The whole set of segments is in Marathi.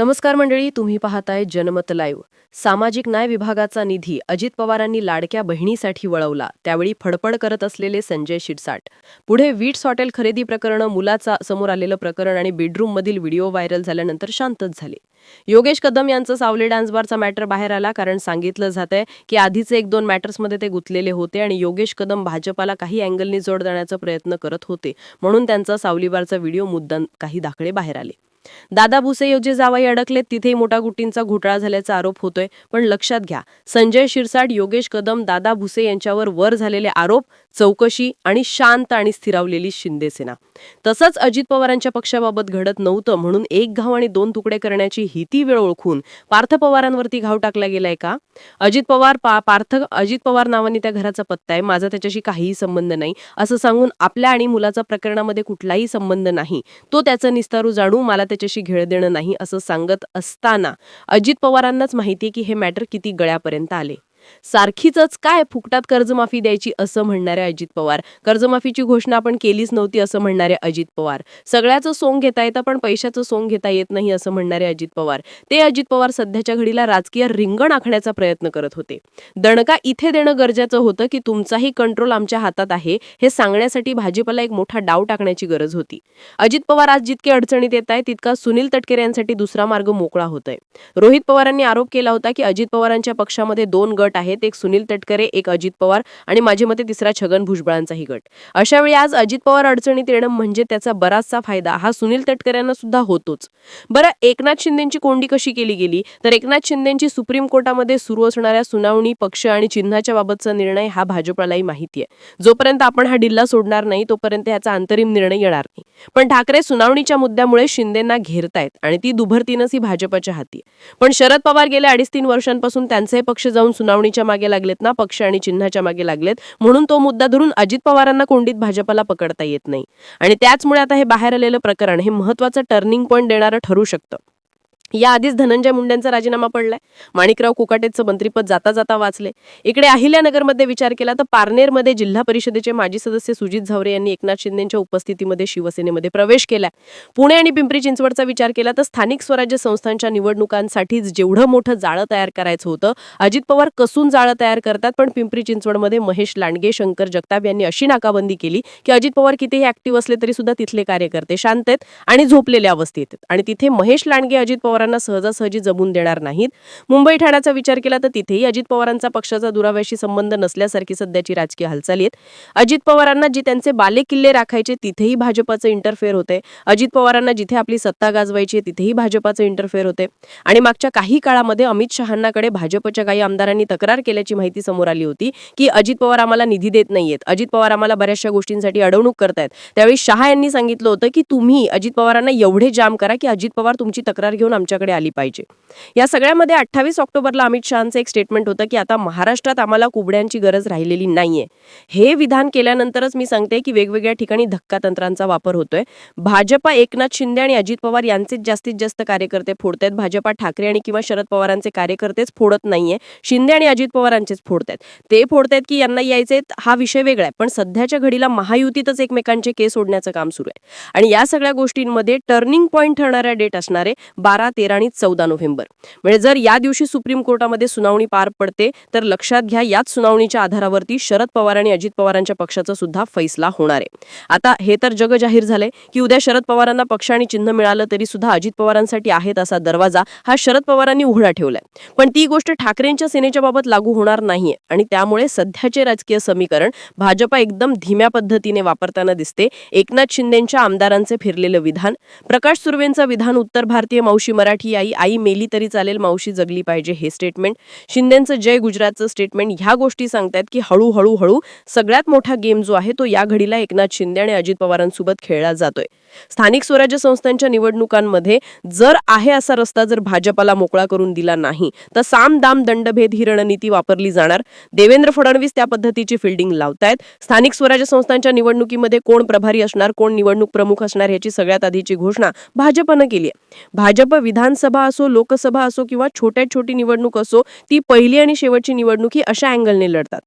नमस्कार मंडळी तुम्ही पाहताय जनमत लाईव्ह. सामाजिक न्याय विभागाचा निधी अजित पवारांनी लाडक्या बहिणीसाठी वळवला. त्यावेळी फडफड करत असलेले संजय शिरसाट. पुढे वीट्स हॉटेल खरेदी प्रकरण मुलाचा समोर आलेलं प्रकरण आणि बेडरूम मधील व्हिडिओ व्हायरल झाल्यानंतर शांतच झाले. योगेश कदम यांचं सावले डान्स बारचा मॅटर बाहेर आला कारण सांगितलं जात आहे की आधीचे एक दोन मॅटर्समध्ये ते गुंतलेले होते आणि योगेश कदम भाजपाला काही अँगलनी जोड देण्याचा प्रयत्न करत होते. म्हणून त्यांचा सावली बारचा व्हिडिओ मुद्दाम काही दाखले बाहेर आले. दादा भुसे योजे जावाई अडकलेत तिथेही मोठा गुटींचा घोटाळा झाल्याचा आरोप होतोय. पण लक्षात घ्या संजय शिरसाट योगेश कदम दादा भुसे यांच्यावर वर झालेले आरोप चौकशी आणि शांत आणि स्थिरावलेली शिंदेसेना तसंच अजित पवारांच्या पक्षाबाबत घडत नव्हतं म्हणून एक घाव आणि दोन तुकडे करण्याची ही ती वेळ ओळखून पार्थ पवारांवरती घाव टाकला गेलाय का? अजित पवार पा पार्थ अजित पवार नावाने त्या घराचा पत्ता आहे माझा त्याच्याशी काहीही संबंध नाही. असं सांगून आपल्या आणि मुलाचा प्रकरणामध्ये कुठलाही संबंध नाही. तो त्याचं निस्तारू जाणू मला त्याच्याशी घेळ देणं नाही असं सांगत असताना अजित पवारांनाच माहिती आहे की हे मॅटर किती गळ्यापर्यंत आले. सारखीच काय फुकटात कर्जमाफी द्यायची असं म्हणणारे अजित पवार. कर्जमाफीची घोषणा आपण केलीच नव्हती असं म्हणणारे अजित पवार. सगळ्याचं सोंग घेता येतं पण पैशाचं सोंग घेता येत नाही असं म्हणणारे अजित पवार. ते अजित पवार सध्याच्या घडीला राजकीय रिंगण आखण्याचा प्रयत्न करत होते. दणका इथे देणं गरजेचं होतं की तुमचाही कंट्रोल आमच्या हातात आहे हे सांगण्यासाठी भाजपला एक मोठा डाव टाकण्याची गरज होती. अजित पवार आज जितके अडचणीत येत आहे तितका सुनील तटकरे यांसाठी दुसरा मार्ग मोकळा होतोय. रोहित पवारांनी आरोप केला होता की अजित पवारांच्या पक्षामध्ये दोन गट आहेत एक सुनील तटकरे एक अजित पवार आणि माझे मते तिसरा छगन भुजबळांचाही गट. अशा वेळी आज अजित पवार अडचणीत येणं म्हणजे त्याचा बराचसा फायदा हा सुनील तटकऱ्यांना सुद्धा होतोच. बरं एकनाथ शिंदेची कोंडी कशी केली गेली? तर एकनाथ शिंदेची सुप्रीम कोर्टामध्ये सुरू असणाऱ्या सुनावणी पक्ष आणि चिन्हाच्या बाबतचा निर्णय हा भाजपलाही माहिती आहे जोपर्यंत आपण हा डिल्ला सोडणार नाही तोपर्यंत याचा अंतरिम निर्णय येणार नाही. पण ठाकरे सुनावणीच्या मुद्द्यामुळे शिंदेना घेरतायत आणि ती दुभरतीनच ही भाजपच्या हाती पण शरद पवार गेल्या अडीच तीन वर्षांपासून त्यांचे पक्ष जाऊन सुनावणीच्या मागे लागलेत ना पक्ष आणि चिन्हाच्या मागे लागलेत. म्हणून तो मुद्दा धरून अजित पवारांना कोंडीत भाजपला पकडता येत नाही. आणि त्याचमुळे आता हे बाहेर आलेलं प्रकरण हे महत्वाचं टर्निंग पॉईंट देणारं ठरू शकतं. याआधीच धनंजय मुंडेंचा राजीनामा पडलाय. माणिकराव कुकाटेचं मंत्रीपद जाता जाता वाचले इकडे अहिल्यानगरमध्ये विचार केला तर पारनेरमध्ये जिल्हा परिषदेचे माजी सदस्य सुजित झावरे यांनी एकनाथ शिंदेच्या उपस्थितीमध्ये शिवसेनेमध्ये प्रवेश केलाय. पुणे आणि पिंपरी चिंचवडचा विचार केला तर स्थानिक स्वराज्य संस्थांच्या निवडणुकांसाठी जेवढं मोठं जाळं तयार करायचं होतं अजित पवार कसून जाळं तयार करतात पण पिंपरी चिंचवडमध्ये महेश लांडगे शंकर जगताप यांनी अशी नाकाबंदी केली की अजित पवार कितीही ऍक्टिव्ह असले तरी सुद्धा तिथले कार्यकर्ते शांत आहेत आणि झोपलेल्या अवस्थेत आहेत. आणि तिथे महेश लांडगे अजित पवार पवारांना सहजासहजी जमून देणार नाहीत. मुंबई ठाण्याचा विचार केला तर तिथेही अजित पवारांचा पक्षाचा दुराव्याशी संबंध नसल्यासारखी सध्याची राजकीय हालचाली आहेत अजित पवारांना जी त्यांचे बाले किल्ले राखायचे तिथेही भाजपाचं इंटरफेअर होते. अजित पवारांना जिथे आपली सत्ता गाजवायची तिथेही भाजपाचं इंटरफेअर होते. आणि मागच्या काही काळामध्ये अमित शहांनाकडे भाजपच्या काही आमदारांनी तक्रार केल्याची माहिती समोर आली होती की अजित पवार आम्हाला निधी देत नाहीयेत. अजित पवार आम्हाला बऱ्याचशा गोष्टींसाठी अडवणूक करतायत. त्यावेळी शहा यांनी सांगितलं होतं की तुम्ही अजित पवारांना एवढे जाम करा की अजित पवार तुमची तक्रार घेऊन आमच्याकडे आली पाहिजे. या सगळ्यामध्ये अठ्ठावीस ऑक्टोबरला अमित शहाचं एक स्टेटमेंट होतं की आता महाराष्ट्रात आम्हाला कुबड्यांची गरज राहिलेली नाहीये. हे विधान केल्यानंतरच मी सांगते की वेगवेगळ्या ठिकाणी धक्का तंत्रांचा वापर होतोय. भाजपा एकनाथ शिंदे आणि अजित पवार यांचेच जास्तीत जास्त कार्यकर्ते फोडतायत. भाजपा ठाकरे आणि किंवा शरद पवारांचे कार्यकर्तेच फोडत नाहीये. शिंदे आणि अजित पवारांचेच फोडतायत. ते फोडतायत की यांना यायचे हा विषय वेगळा आहे. पण सध्याच्या घडीला महायुतीतच एकमेकांचे केस सोडण्याचं काम सुरू आहे. आणि या सगळ्या गोष्टींमध्ये टर्निंग पॉईंट ठरणाऱ्या डेट असणारे बारा तेरा आणि चौदा नोव्हेंबर. म्हणजे जर या दिवशी सुप्रीम कोर्टामध्ये सुनावणी पार पडते तर लक्षात घ्या याच सुनावणीच्या आधारावरती शरद पवार आणि अजित पवारांच्या पक्षाचा सुद्धा फैसला होणार आहे. आता हे तर जग जाहीर झालंय की उद्या शरद पवारांना पक्ष आणि चिन्ह मिळालं तरी सुद्धा अजित पवारांसाठी आहेत असा दरवाजा हा शरद पवारांनी उघडा ठेवलाय. पण ती गोष्ट ठाकरेंच्या सेनेच्या बाबत लागू होणार नाहीये आणि त्यामुळे सध्याचे राजकीय समीकरण भाजपा एकदम धीम्या पद्धतीने वापरताना दिसते. एकनाथ शिंदेच्या आमदारांचे फिरलेलं विधान प्रकाश सुर्वेंचं विधान उत्तर भारतीय मावशी मराठी आई आई मेली तरी चालेल मावशी जगली पाहिजे हे स्टेटमेंट शिंदेचं जय गुजरातचं स्टेटमेंट ह्या गोष्टी सांगतायत की हळूहळू हळू सगळ्यात मोठा गेम जो आहे तो या घडीला एकनाथ शिंदे आणि अजित पवारांसोबत खेळला जातोय. स्थानिक स्वराज्य संस्थांच्या निवडणुकांमध्ये जर आहे असा रस्ता जर भाजपाला मोकळा करून दिला नाही तर साम दाम दंडभेद ही रणनीती वापरली जाणार. देवेंद्र फडणवीस त्या पद्धतीची फिल्डिंग लावतायत. स्थानिक स्वराज्य संस्थांच्या निवडणुकीमध्ये कोण प्रभारी असणार कोण निवडणूक प्रमुख असणार याची सगळ्यात आधीची घोषणा भाजपनं केली आहे. भाजप विधान विधानसभा असो लोकसभा असो किंवा छोट्यात छोटी निवडणूक असो ती पहिली आणि शेवटची निवडणूक ही अशा अँगलने लढतात.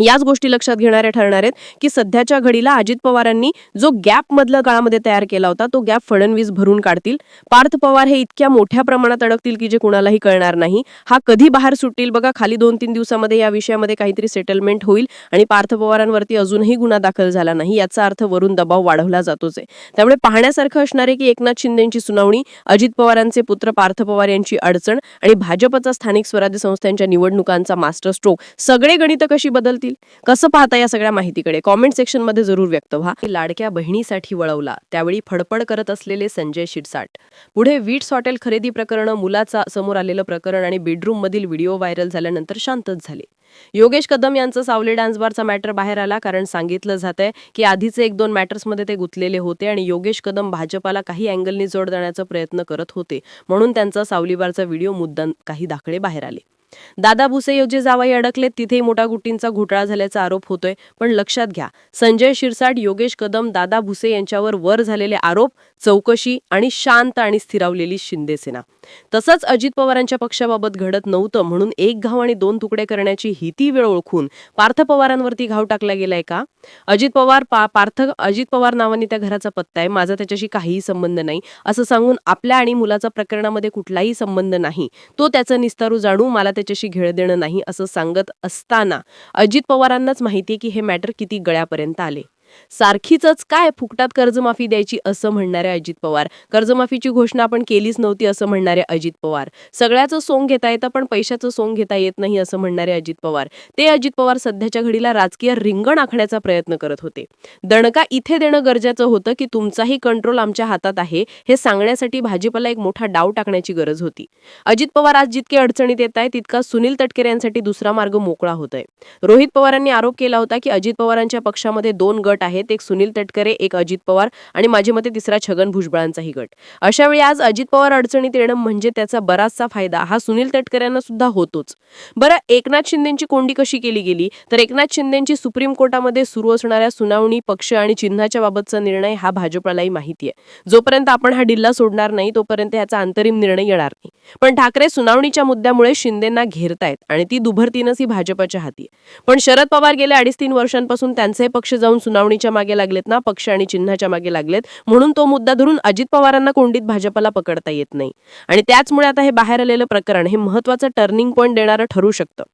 याच गोष्टी लक्षात घेणाऱ्या ठरणार आहेत की सध्याच्या घडीला अजित पवारांनी जो गॅप मधल्या काळामध्ये तयार केला होता तो गॅप फडणवीस भरून काढतील. पार्थ पवार हे इतक्या मोठ्या प्रमाणात अडकतील की जे कुणालाही कळणार नाही. हा कधी बाहेर सुटतील? बघा खाली दोन तीन दिवसामध्ये या विषयामध्ये काहीतरी सेटलमेंट होईल आणि पार्थ पवारांवरती अजूनही गुन्हा दाखल झाला नाही याचा अर्थ वरून दबाव वाढवला जातोच आहे. त्यामुळे पाहण्यासारखं असणार आहे की एकनाथ शिंदेची सुनावणी अजित पवारांचे पुत्र पार्थ पवार यांची अडचण आणि भाजपचा स्थानिक स्वराज्य संस्थांच्या निवडणुकांचा मास्टर स्ट्रोक सगळे गणित कशी बदलतील? कसं पाहता या सगळ्या माहितीकडे? कॉमेंट सेक्शनमध्ये जरूर व्यक्त व्हा. लाडक्या बहिणीसाठी वळवला. त्यावेळी फडफड करत असलेले संजय शिरसाट. पुढे वीट्स हॉटेल खरेदी प्रकरण मुलाचा समोर आलेलं प्रकरण आणि बेडरूममधील व्हिडिओ व्हायरल झाल्यानंतर शांतच झाले. योगेश कदम यांचं सावली डान्स बारचा मॅटर बाहेर आला कारण सांगितलं जात आहे की आधीचे एक दोन मॅटर्समध्ये ते गुंतलेले होते आणि योगेश कदम भाजपाला काही अँगलनी जोड देण्याचा प्रयत्न करत होते. म्हणून त्यांचा सावली बारचा व्हिडिओ मुद्दाम काही दाखले बाहेर आले. दादा भुसे जे जावाई अडकलेत तिथेही मोठा गुट्टींचा घोटाळा झाल्याचा आरोप होतोय. पण लक्षात घ्या संजय शिरसाट योगेश कदम दादा भुसे यांच्यावर वर झालेले आरोप चौकशी आणि शांत आणि स्थिरावलेली शिंदेसेना तसंच अजित पवारांच्या पक्षाबाबत घडत नव्हतं म्हणून एक घाव आणि दोन तुकडे करण्याची ही ती वेळ ओळखून पार्थ पवारांवरती घाव टाकला गेलाय का? अजित पवार पा पार्थ अजित पवार नावाने त्या घराचा पत्ता आहे. माझा त्याच्याशी काहीही संबंध नाही. असं सांगून आपल्या आणि मुलाचा प्रकरणामध्ये कुठलाही संबंध नाही. तो त्याचं निस्तारू जाणू मला त्याच्याशी घेळ देणं नाही असं सांगत असताना अजित पवारांनाच माहिती की हे मॅटर किती गळ्यापर्यंत आले. सारखीच काय फुकटात कर्जमाफी द्यायची असं म्हणणारे अजित पवार. कर्जमाफीची घोषणा आपण केलीच नव्हती असं म्हणणारे अजित पवार. सगळ्याचं सोंग घेता येतं पण पैशाचं सोंग घेता येत नाही असं म्हणणारे अजित पवार. ते अजित पवार सध्याच्या घडीला राजकीय रिंगण आखण्याचा प्रयत्न करत होते. दणका इथे देणं गरजेचं होतं की तुमचाही कंट्रोल आमच्या हातात आहे हे सांगण्यासाठी भाजपला एक मोठा डाव टाकण्याची गरज होती. अजित पवार आज जितके अडचणीत येत आहे तितका सुनील तटकरे यांसाठी दुसरा मार्ग मोकळा होत आहे रोहित पवारांनी आरोप केला होता की अजित पवारांच्या पक्षामध्ये दोन गट गट आहेत. एक सुनील तटकरे एक अजित पवार आणि माझे मते तिसरा छगन भुजबळांचाही गट. अशा वेळी आज अजित पवार अडचणीत येणं म्हणजे त्याचा बराचसा फायदा हा सुनील तटकऱ्यांना सुद्धा होतोच. बरं एकनाथ शिंदेची कोंडी कशी केली गेली? तर एकनाथ शिंदेची सुप्रीम कोर्टामध्ये सुरू असणाऱ्या सुनावणी पक्ष आणि चिन्हाच्या बाबतचा निर्णय हा भाजपलाही माहिती आहे. जोपर्यंत आपण हा डिल्ला सोडणार नाही तोपर्यंत याचा अंतरिम निर्णय येणार नाही. पण ठाकरे सुनावणीच्या मुद्द्यामुळे शिंदेना घेरतायत आणि ती दुभरतीनच ही भाजपच्या हाती पण शरद पवार गेल्या अडीच तीन वर्षांपासून त्यांचे पक्ष जाऊन सुनावणी सुनावणीच्या मागे लागलेत ना पक्ष आणि चिन्हाच्या मागे लागलेत. म्हणून तो मुद्दा धरून अजित पवारांना कोंडीत भाजपला पकडता येत नाही. आणि त्याचमुळे आता हे बाहेर आलेलं प्रकरण हे महत्वाचं टर्निंग पॉईंट देणारं ठरू शकतं.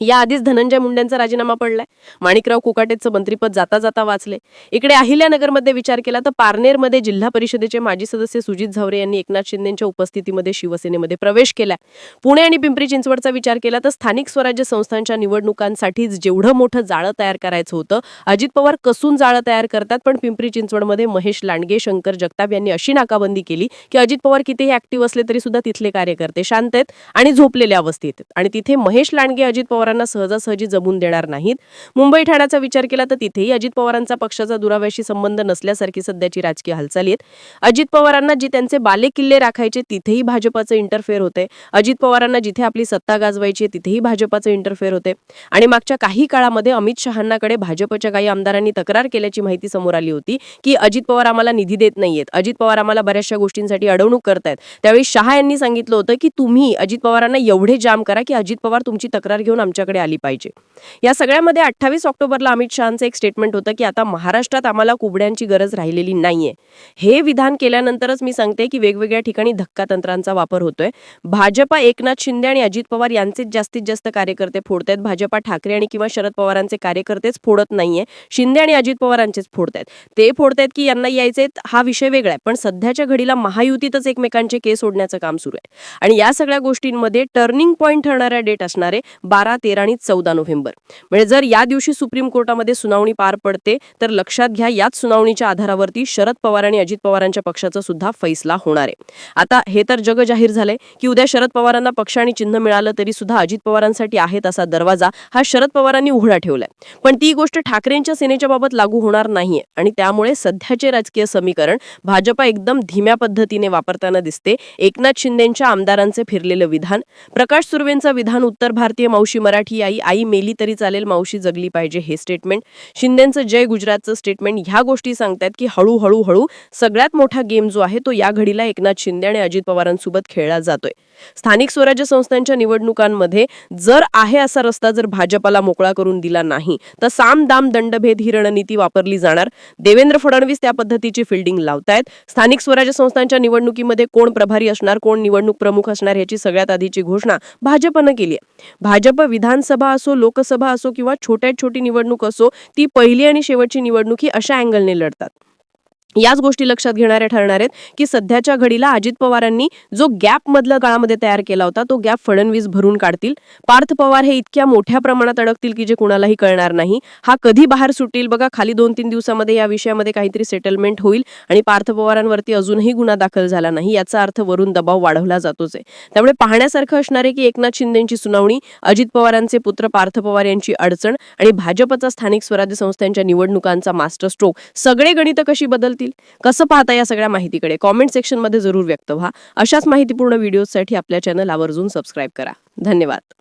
या आधीच धनंजय मुंडेंचा राजीनामा पडलाय. माणिकराव कुकाटेचं मंत्रीपद जाता जाता वाचले इकडे अहिल्यानगरमध्ये विचार केला तर पारनेरमध्ये जिल्हा परिषदेचे माजी सदस्य सुजित झावरे यांनी एकनाथ शिंदेच्या उपस्थितीमध्ये शिवसेनेमध्ये प्रवेश केलाय. पुणे आणि पिंपरी चिंचवडचा विचार केला तर स्थानिक स्वराज्य संस्थांच्या निवडणुकांसाठी जेवढं मोठं जाळं तयार करायचं होतं अजित पवार कसून जाळं तयार करतात पण पिंपरी चिंचवडमध्ये महेश लांडगे शंकर जगताप यांनी अशी नाकाबंदी केली की अजित पवार कितीही ऍक्टिव्ह असले तरी सुद्धा तिथले कार्यकर्ते शांत आहेत आणि झोपलेल्या अवस्थेत आणि तिथे महेश लांडगे अजित पवार पवारांना सहजासहजी जमून देणार नाहीत. मुंबई ठाण्याचा विचार केला तर तिथेही अजित पवारांचा पक्षाचा दुराव्याशी संबंध नसल्यासारखी सध्याची राजकीय हालचाली आहेत अजित पवारांना जे त्यांचे बाले किल्ले राखायचे तिथेही भाजपाचं इंटरफेअर होते. अजित पवारांना जिथे आपली सत्ता गाजवायची तिथेही भाजपाचं इंटरफेअर होते. आणि मागच्या काही काळामध्ये अमित शहांनाकडे भाजपच्या काही आमदारांनी तक्रार केल्याची माहिती समोर आली होती की अजित पवार आम्हाला निधी देत नाहीयेत. अजित पवार आम्हाला बऱ्याचशा गोष्टींसाठी अडवणूक करतायत. त्यावेळी शहा यांनी सांगितलं होतं की तुम्ही अजित पवारांना एवढे जाम करा की अजित पवार तुमची तक्रार घेऊन आमच्याकडे आली पाहिजे. या सगळ्यामध्ये अठ्ठावीस ऑक्टोबरला अमित शहाचं एक स्टेटमेंट होतं की आता महाराष्ट्रात आम्हाला कुबड्यांची गरज राहिलेली नाहीये. हे विधान केल्यानंतरच मी सांगते की वेगवेगळ्या ठिकाणी धक्का तंत्रांचा वापर होतोय. भाजपा एकनाथ शिंदे आणि अजित पवार यांचेच जास्तीत जास्त कार्यकर्ते फोडतायत. भाजपा ठाकरे आणि किंवा शरद पवारांचे कार्यकर्तेच फोडत नाहीये. शिंदे आणि अजित पवारांचेच फोडतायत. ते फोडतायत की यांना यायचे हा विषय वेगळा आहे. पण सध्याच्या घडीला महायुतीतच एकमेकांचे केस सोडण्याचं काम सुरू आहे. आणि या सगळ्या गोष्टींमध्ये टर्निंग पॉईंट ठरणाऱ्या डेट असणारे बारा तेरा आणि चौदा नोव्हेंबर. म्हणजे जर या दिवशी सुप्रीम कोर्टामध्ये सुनावणी पार पडते तर लक्षात घ्या याच सुनावणीच्या आधारावरती शरद पवार आणि अजित पवारांच्या पक्षाचा सुद्धा फैसला होणार आहे. आता हे तर जग जाहीर झालंय की उद्या शरद पवारांना पक्ष आणि चिन्ह मिळालं तरी सुद्धा अजित पवारांसाठी आहे तसा दरवाजा हा शरद पवारांनी उघडा ठेवलाय. पण ती गोष्ट ठाकरेंच्या सेनेच्या बाबत लागू होणार नाहीये आणि त्यामुळे सध्याचे राजकीय समीकरण भाजपा एकदम धीम्या पद्धतीने वापरताना दिसते. एकनाथ शिंदेच्या आमदारांचे फिरलेलं विधान प्रकाश सुर्वेंचं विधान उत्तर भारतीय मावशी मराठी आई आई मेली तरी चालेल मावशी जगली पाहिजे हे स्टेटमेंट शिंदेचं जय गुजरातचं स्टेटमेंट ह्या गोष्टी सांगतायत की हळूहळू हळू सगळ्यात मोठा गेम जो आहे तो या घडीला एकनाथ शिंदे आणि अजित पवारांसोबत खेळला जातोय. स्थानिक स्वराज्य संस्थांच्या निवडणुकांमध्ये जर आहे असा रस्ता जर भाजपाला मोकळा करून दिला नाही तर साम दाम दंडभेद ही रणनीती वापरली जाणार. देवेंद्र फडणवीस त्या पद्धतीची फिल्डिंग लावतायत. स्थानिक स्वराज्य संस्थांच्या निवडणुकीमध्ये कोण प्रभारी असणार कोण निवडणूक प्रमुख असणार याची सगळ्यात आधीची घोषणा भाजपनं केली आहे. भाजप विधानसभा असो लोकसभा असो किंवा छोट्यात छोटी निवडणूक असो ती पहिली आणि शेवटची निवडणूक ही अशा अँगलने लढतात. याच गोष्टी लक्षात घेणाऱ्या ठरणार आहेत की सध्याच्या घडीला अजित पवारांनी जो गॅप मधल्या काळामध्ये तयार केला होता तो गॅप फडणवीस भरून काढतील. पार्थ पवार हे इतक्या मोठ्या प्रमाणात अडकतील की जे कुणालाही कळणार नाही. हा कधी बाहेर सुटेल? बघा खाली दोन तीन दिवसामध्ये या विषयामध्ये काहीतरी सेटलमेंट होईल आणि पार्थ पवारांवरती अजूनही गुन्हा दाखल झाला नाही याचा अर्थ वरून दबाव वाढवला जातोच आहे. त्यामुळे पाहण्यासारखं असणार आहे की एकनाथ शिंदेची सुनावणी अजित पवारांचे पुत्र पार्थ पवार यांची अडचण आणि भाजपचा स्थानिक स्वराज्य संस्थांच्या निवडणुकांचा मास्टर स्ट्रोक सगळे गणित कशी बदलतील? कसं पाहता या सगळ्या माहितीकडे? कॉमेंट सेक्शनमध्ये जरूर व्यक्त व्हा. अशाच माहितीपूर्ण व्हिडिओसाठी आपल्या चॅनल आवर्जून सबस्क्राईब करा. धन्यवाद.